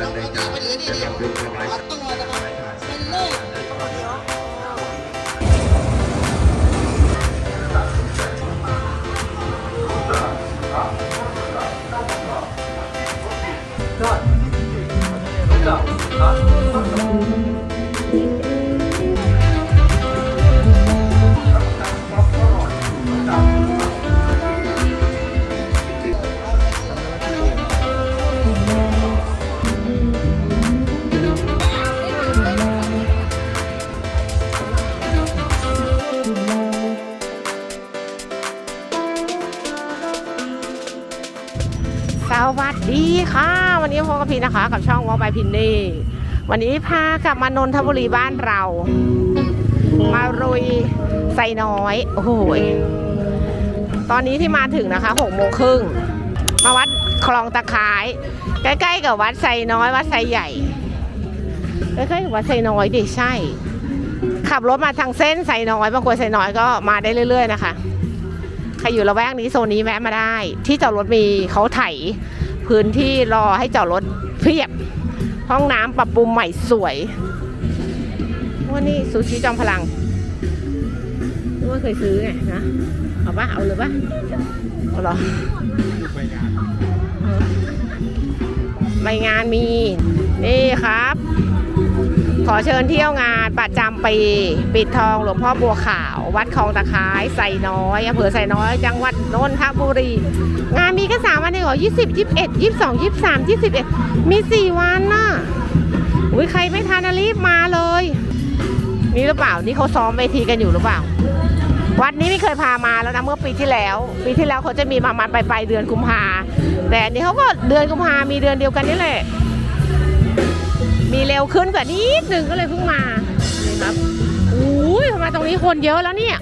เราเราตามไปเหลือนี่นี่วัดต้องมานะครั กับช่องวอลบายพินนี่วันนี้พากลับมานนทบุรีบ้านเรา มารุยไซน้อย โอ้โหยตอนนี้ที่มาถึงนะคะหกโมงครึ่งมาวัดคลองตะไคร้ใกล้ๆกับวัดไซน้อย วัดไซใหญ่ใกล้ๆกับวัดไซน้อยดิใช่ ขับรถมาทางเส้นไซน้อยบางคนไซน้อยก็มาได้เรื่อย ๆ นะคะใครอยู่ละแวกนี้โซนนี้แวะมาได้ ที่จอดรถมีเขาไถพื้นที่รอให้จอดรถ เพียบ ห้องน้ำปรับปรุงใหม่สวยว่านี่ซูชิจอมพลังนึกว่าเคยซื้อไงนะ เอาปะเอาเลยปะเอาหรอเออใบงานมี นี่ครับ ขอเชิญเที่ยวงานประจำปี ปิดทองหลวงพ่อบัวขาว วัดคลองตะไคร้ไซน้อยอำเภอไซน้อย จังหวัดนนทบุรี งานมีแค่สามวันเองเหรอยี่สิบยี่สิบเอ็ดยี่สิบสองยี่สิบสามยี่สิบเอ็ดมีสี่วันน่ะอุ้ยใครไม่ทันนะรีบมาเลย นี่หรือเปล่า นี่เขาซ้อมเวทีกันอยู่หรือเปล่า วัดนี้ไม่เคยพามาแล้วนะเมื่อปีที่แล้ว ปีที่แล้วเขาจะมีประมาณปลายเดือนกุมภาแต่อันนี้เขาก็เดือนกุมภามีเดือนเดียวกันนี่แหละ มีเร็วขึ้นกว่านิดหนึ่งก็เลยเพิ่งมานี่ครับ อุ้ยทำไมตรงนี้คนเยอะแล้วเนี่ย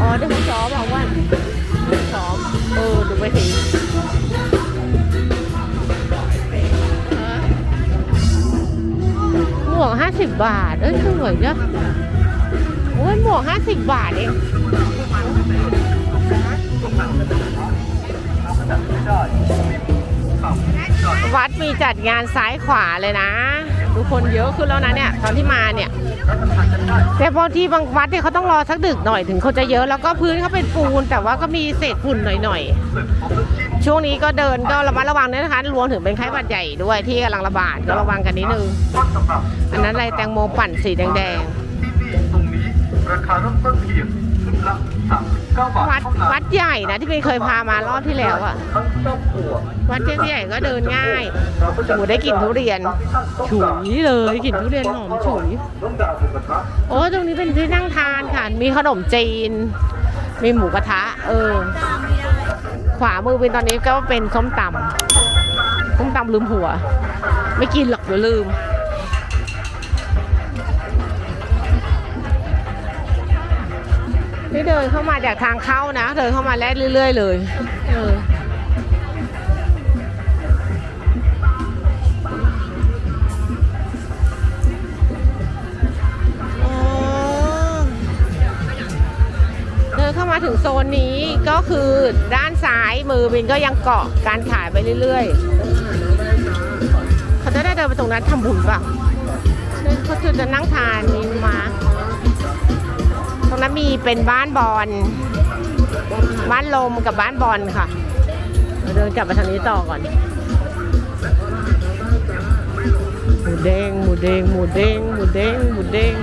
อ๋อเดี๋ยวเขาซ้อมบอกว่าซ้อม เออ ดูไปทีหมวกห้าสิบบาท เอ้ยสวยเนอะโอ้ยหมวกห้าสิบบาทเองวัดมีจัดงานซ้ายขวาเลยนะ ดูคนเยอะขึ้นแล้วนะเนี่ย ตอนที่มาเนี่ย แต่บางทีบางวัดเนี่ยเขาต้องรอสักดึกหน่อยถึงเขาจะเยอะแล้วก็พื้นเขาเป็นปูน แต่ว่าก็มีเศษฝุ่นหน่อยๆ ช่วงนี้ก็เดินก็ระมัดระวังด้วยนะคะรวมถึงเป็นไข้หวัดใหญ่ด้วยที่กำลังระบาดก็ระวังกันนิดนึง อันนั้นอะไรแตงโมปั่นสีแดงที่นี่ตรงนี้ราคาเริ่มต้นเพียงชุดละ39บาทๆ วัดเท่านั้นวัดใหญ่นะที่เป็นเคยพามารอบที่แล้วอะทั้งครอบครัววัดใหญ่ๆก็เดินง่ายโอ้ได้กลิ่นทุเรียนฉุยเลยกลิ่นทุเรียนหอมฉุยน้องดาวหมูกระทะโอ้ตรงนี้เป็นที่นั่งทานค่ะ มีขนมจีน มีหมูกระทะ เออ ขวามือเป็นตอนนี้ก็เป็นส้มตำส้มตำลืมหัว ไม่กินหรอกเดี๋ยวลืม นี่เดินเข้ามาจากทางเข้านะ เดินเข้ามาแลดเรื่อย ๆ เลยเออเดินเข้ามาถึงโซนนี้ก็คือด้านซ้ายมือบินก็ยังเกาะการขายไปเรื่อยๆ เขาจะได้เดินไปตรงนั้นทำบุญเปล่ะเขาจะนั่งทานมีมา รงนั้นมีเป็นบ้านบอลบ้านลมกับบ้านบอลค่ะเราเดินกลับมาทางนี้ต่อก่อน หมูเด้งหมูเด้งหมูเด้งหมูเด้งหมูเด้ง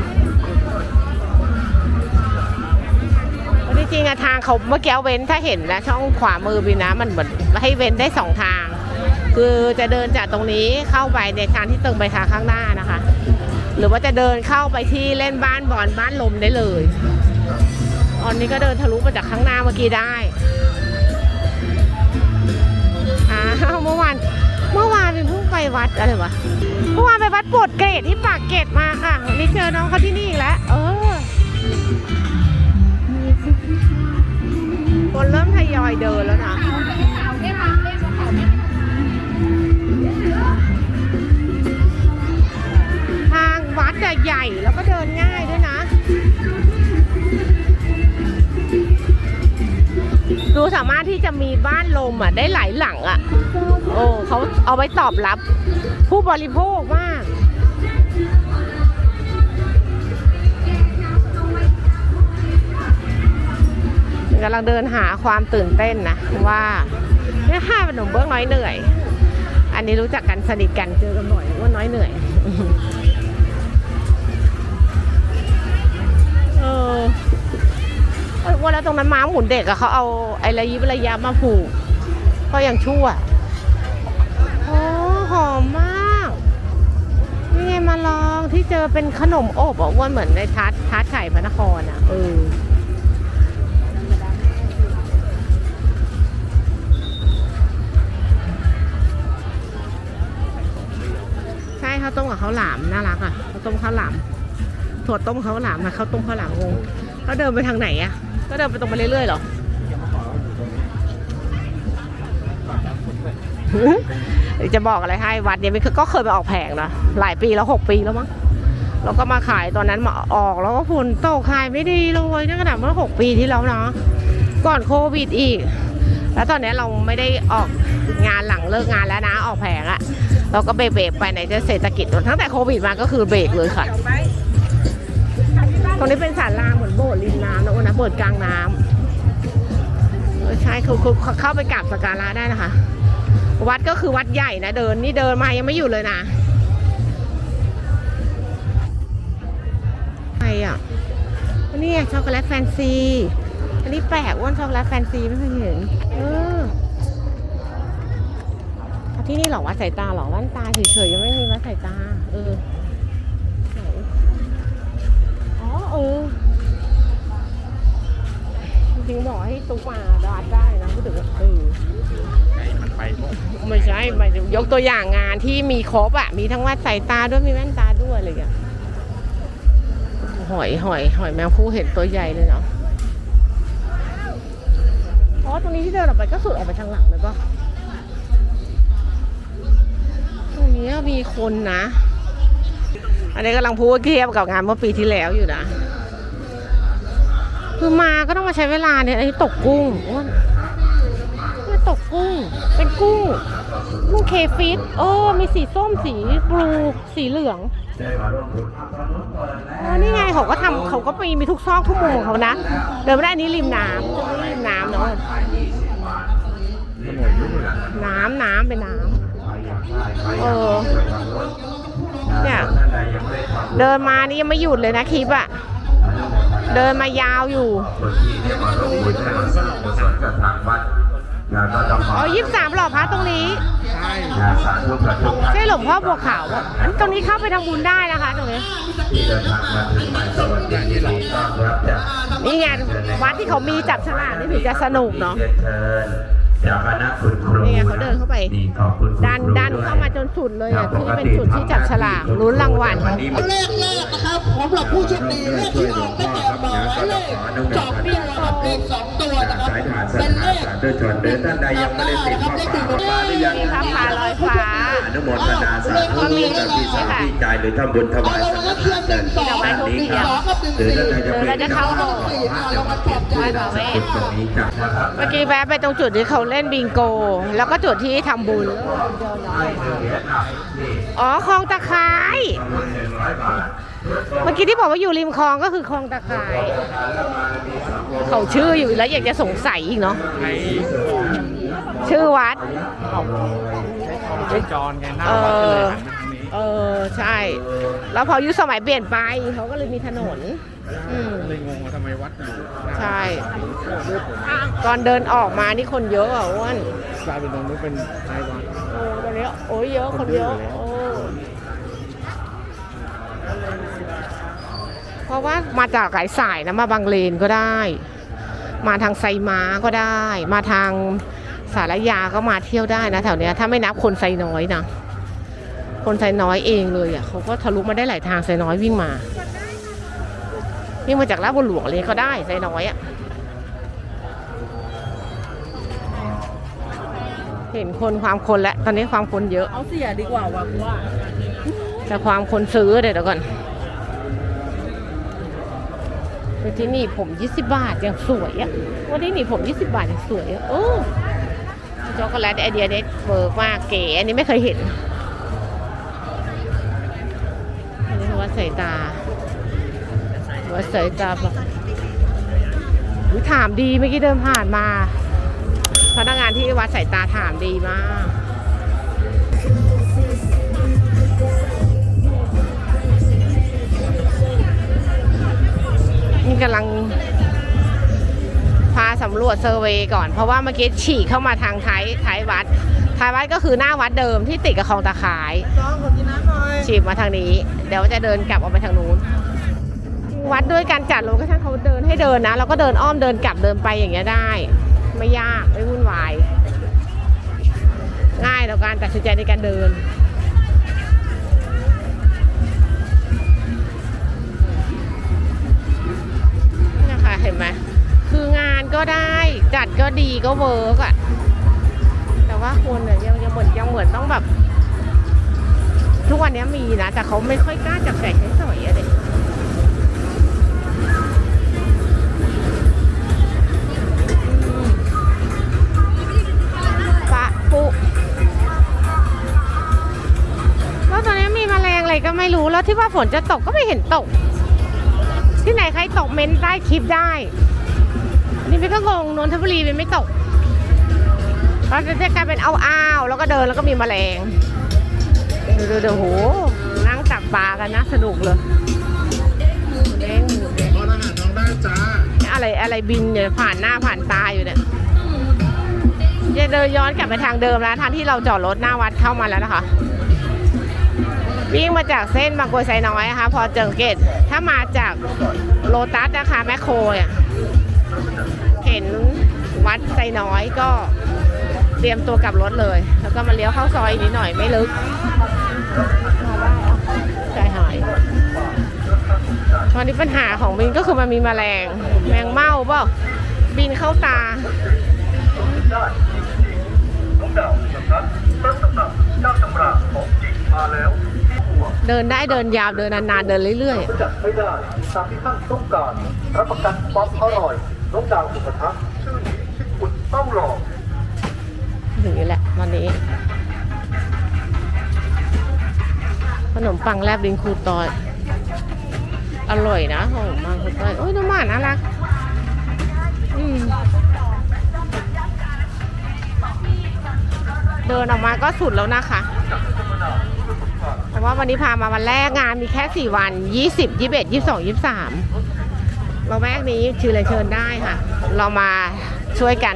เพราะจริงอะทางเขาเมื่อกี้เว้นถ้าเห็นนะช่องขวามือบินนะมันเหมือนให้เว้นได้สองทาง คือจะเดินจากตรงนี้เข้าไปในทางที่ตรงไปทางข้างหน้านะคะ หรือว่าจะเดินเข้าไปที่เล่นบ้านบอลบ้านลมได้เลยตอนนี้ก็เดินทะลุมาจากข้างหน้าเมื่อกี้ได้อ้าวเมื่อวานเมื่อวานเป็นพิ่งไปวัดอะไรวะเมื่อวานไปวัดโปรดเกรดที่ปากเกร็ดมาค่ะวันนี้เจอน้องเขาที่นี่อีกแล้ว เออคนเริ่มทยอยเดินแล้วนะางวัดอะใหญ่แล้วก็เดินง่ายด้วยนะ ดูสามารถที่จะมีบ้านลมอะ ได้หลายหลังอะ โอ้เขาเอาไว้ตอบรับ ผู้บริโภคมากกำลังเดินหาความตื่นเต้นนะ ว่าเนี่ยห้าเป็นมเบื้องน้อยเหนื่อย อันนี้รู้จักกันสนิทกันเจอกันบ่อยว่าน้อยเหนื่อย ว่าแล้วตรงนั้นม้าหมุนเด็กอะเขาเอาไอ้ระยิบระยะมาผูก ก็ยังชั่วโอ้หอมมากนี่ไงมาลองที่เจอเป็นขนมอบอะอ้วนเหมือนในทัดทัดไข่พระนครอะเออใช่ข้าวต้มกับข้าวหลามน่ารักอะข้าวต้มข้าวหลามถั่วต้มข้าวหลามค่ะข้าวต้มข้าวหลามงงเขาเดินไปทางไหนอะ ก็เดินไปตรงไปเรื่อยๆเหรอ จะบอกอะไรให้วัดเนี่ยม่เคยก็เคยไปออกแผงนะหลายปีแล้วหกปีแล้วมั้งแล้วก็มาขายตอนนั้นมาออกแล้วก็ฝนตกขายไม่ดีเลยนี่ขนาดเมื่อหกปีที่แล้วเนาะก่อนโควิดอีก แล้วตอนนี้เราไม่ได้ออกงานหลังเลิกงานแล้วนะออกแผงอะเราก็เบรกไปไหนจะเศรษฐกิจตั้งแต่โควิดมาก็คือเบรกเลยค่ะ ตรงนี้เป็นศาลาเหมือนโบสถ์ริมน้ำนะโอ้นะโบสถ์กลางน้ำเออใช่คือคือเข้าไปกราบสักการะได้นะคะ วัดก็คือวัดใหญ่นะเดินนี่เดินมายังไม่หยุดเลยนะใครอะนนี้ไงช็อกโกแลตแฟนซี อันนี้แปลกอ้วนช็อกโกแลตแฟนซีไม่เคยเห็น เออที่นี่หรอวัดสายตาหรอแว่นตาเฉยๆยังไม่มีวัดสายตา เออ เออจริงๆบอกให้ตุ๊กมาดาดได้นะพูดถึงว่าเออมันไปพวกไม่ใช่หมายถึงยกตัวอย่างงานที่มีครบอะมีทั้งวัดสายตาด้วยมีแว่นตาด้วยอะไรอย่างเงี้ยหอยหอยหอยแมวผู้เห็นตัวใหญ่เลยเนาะอ๋อตรงนี้ที่เดินออกไปก็สุดออกไปทางหลังเลยปะตรงนี้มีคนนะ อันนี้กำลังพูดเทียบกับงานเมื่อปีที่แล้วอยู่นะ คือมาก็ต้องมาใช้เวลาเนี่ยอันนี้ตกกุ้งอ้วนเนี่ยตกกุ้ง เป็นกุ้งกุ้งเคฟิตเออ มีสีส้มสีบลูสีเหลืองอ๋อนี่ไงเขาก็ทำเขาก็มีมีทุกซอกทุกมุมของเขานะ เดินไม่ได้อันนี้ริมน้ำริมน้ำเนาะน้ำน้ำเป็นน้ำเออ เนี่ยเดินมานี่ยังไม่หยุดเลยนะคลิปอะเดินมายาวอยู่คนที่เนี่ยมาร่วมบุญทางสร้างกุศลกับทางวัดนะก็จะมาอ๋อยี่สามหล่อพระตรงนี้ใช่หลวงพ่อบัวขาวอันตรงนี้เข้าไปทำบุญได้นะคะตรงนี้นี่ไงวัดที่เขามีจับฉลากนี่ถึงจะสนุกเนาะ จากคณะคุณครูนี่ไงเขาเดินเข้าไป นี่ขอบคุณคุณดันครูดันด้วยเข้ามาจนสุดเลยอะที่เป็นจุดที่จับฉลากลุ้นรางวัลวันนี้มันเลขแรกนะครับสำหรับผู้โชคดีเลขที่ออกได้แก่หมายเลขจอบเบี้ยนะครับเลขสองตัวนะครับ สายฐานสเป็นเลถานขสาธุชนเดินท่านใดยังไม่ได้ติดข้อความมาหรือยัง มีพระป่าลอยฟ้า อนุโมทนาสาธุกับที่สาธุใจหรือทำบุญถเอาวายเราสังก็ฆเพื่อนหนึ่งสองดอกไม้ทุกปีสอะองกับหนึ่งหรือสี่ท่านใดจะเป็นเราจะเข้าโบสถ์สี่มาเรามาปลอบใจไหว้พนะระเวทตรงนี้จากเมื่อกี้แวะไปตรงจุดที่เขาเล่นบิงโก แล้วก็จุดที่ทำบุญอ๋อคลองตะไคร้เมื่อกี้ที่บอกว่าอยู่ริมคลองก็คือคลองตะไคร้เขาชื่ออยู่แล้วอยากจะสงสัยอีกเนาะชื่อวัด ไอ้จอนไงหน้าเอวัดก็เลยอหันไปทางนี้เออใช่ แล้วพอยุคสมัยเปลี่ยนไปเขาก็เลยมีถนน อืม เลยงงว่าทำไมวัดอยู่หน้าใช่ ตอนเดินออกมานี่คนเยอะอะอ้วนกลายเป็นตรงนู้นเป็นท้ายวัด โอ้ตอนนี้โอ้ยเยอะคนเยอะโอ้เพราะว่ามาจากหลายสายนะมาบางเลนก็ได้ มาทางไซม้าก็ได้ มาทาง สารยาก็มาเที่ยวได้นะแถวเนี้ยถ้าไม่นับคนไซน้อยนะคนไซน้อยเองเลยอะเขาก็ทะลุมาได้หลายทางไซน้อยวิ่งมาวิ่งมาจากลาดบุญหลวงเลยก็ได้ไซน้อยอะเห็นคนความคนแล้วตอนนี้ความคนเยอะเอาเสียดีกว่าว่ะกูว่าแต่ความคนซื้อเดี๋ยวเดี๋ยวก่อนไปที่นี่ผม 20 บาทยังสวยอะว่าที่นี่ผม 20 บาทยังสวยอะโอ้เช็อกโกแลตไอเดียเน็ตเวิร์กมากเก๋อันนี้ไม่เคยเห็น อันนี้วัดสายตาวัดสายตาแบบอุ๊ยถามดีเมื่อกี้เดินผ่านมา พนักงานที่วัดสายตาถามดีมากนี่กำลังาสำรวจเซอร์เวย์ก่อน เพราะว่าเมื่อกี้ฉีกเข้ามาทางท้ายท้ายวัด ท้ายวัดก็คือหน้าวัดเดิมที่ติดกับคลองตะขายฉีกมาทางนี้ เดี๋ยวจะเดินกลับออกไปทางนู้น วัดด้วยการจัดโลเคชั่นเขาเดินให้เดินนะ แล้วก็เดินอ้อมเดินกลับเดินไปอย่างเงี้ยได้ ไม่ยากไม่วุ่นวาย ง่ายต่อการตัดสินใจในการเดินนี่นะคะเห็นไหมคืองาน ก็ได้ จัดก็ดีก็เวิร์กอะแต่ว่าคนเนี่ยยังยังเหมือนยังเหมือนต้องแบบ ทุกวันนี้มีนะ แต่เขาไม่ค่อยกล้าจับแจกใช้สอยอะเด็กปะปุแล้วตอนนี้มีแมลงอะไรก็ไม่รู้แล้วที่ว่าฝนจะตกก็ไม่เห็นตก ที่ไหนใครตกเม้นใต้คลิปได้ นี่พี่ก็งงนนทบุรีเป็นไม่ตกเราจะกลายเป็นเอาอ้าวๆแล้วก็เดินแล้วก็มีแมลงดูดูดูโหนั่งตักปลากันนะสนุกเลยหมูเด้งหมูเด้งขออาหารน้องได้จ้าอะไรอะไรบินอยู่ผ่านหน้าผ่านตาอยู่เนี่ยจะเดินย้อนกลับไปทางเดิมแล้วทางที่เราจอดรถหน้าวัดเข้ามาแล้วนะคะวิ่งมาจากเส้นบางกรวยไซน้อยนะคะ พอเจิงเกตถ้ามาจากโลตัสนะคะแมคโครเนี่ย เห็นวัดไซน้อยก็เตรียมตัวกลับรถเลย แล้วก็มาเลี้ยวเข้าซอยนิดหน่อยไม่ลึกใจหายตอนนี้ปัญหาของบินก็คือมันมีแมลง แมงเม่าเปล่าบินเข้าตาเดินได้เดินยาวเดินนานๆเดินเรื่อยจัดไม่ได้ตามที่ท่านต้องการรับประกันความอร่อย น้องดาวสุภทัศน์ชื่อนี้ที่คุณต้องลองๆอย่างนี้แหละตอนนี้ ขนมปังแลบลิงคูตอย อร่อยนะขนมปังคูตอยโอ้ยน้องหมาน่ารัก อืมเดินออกมาก็สุดแล้วนะคะ แต่ว่าวันนี้พามาวันแรกงานมีแค่ 4 วัน 20 21 22 23 เราแวกนี้ชื่อเลยเชิญได้ค่ะ เรามาช่วยกัน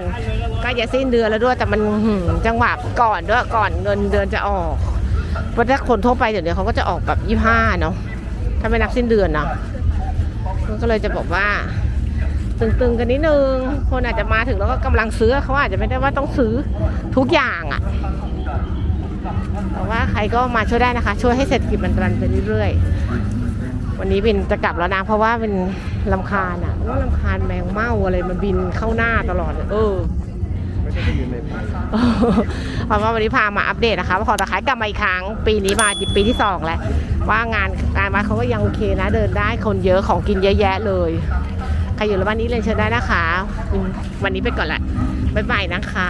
ก็จะสิ้นเดือนแล้วด้วยแต่มันจังหวะก่อนด้วยก่อนเงินเดือนจะออกเพราะถ้าคนทั่วไปเดี๋ยวนี้เขาก็จะออกแบบ25เนาะถ้าไม่นับสิ้นเดือนนะมันก็เลยจะบอกว่า ตึงๆกันนิดนึง คนอาจจะมาถึงแล้วก็กำลังซื้อเขาอาจจะไม่ได้ว่าต้องซื้อทุกอย่างอะ่ะแต่ว่าใครก็มาช่วยได้นะคะ ช่วยให้เศรษฐกิจมันรันไปเรื่อยๆวันนี้บินจะกลับแล้วนะเพราะว่าเป็น ลำคาญอะว่าลำคาญแมงเม่าอะไรมันบินเข้าหน้าตลอดเลยเออไม่ใช่ไปยืนในไฟเพราะว่าวันนี้พามาอัปเดตนะคะว่าขอตะไคร้กลับมาอีกครั้ง ปีนี้มาปีที่สองแล้วว่างานงานมาเขาก็ยังโอเคนะ เดินได้คนเยอะของกินเยอะแยะเลยใครอยู่ระแวกนี้เลยนเชิญได้นะคะ วันนี้ไปก่อนละบ๊ายบายนะคะ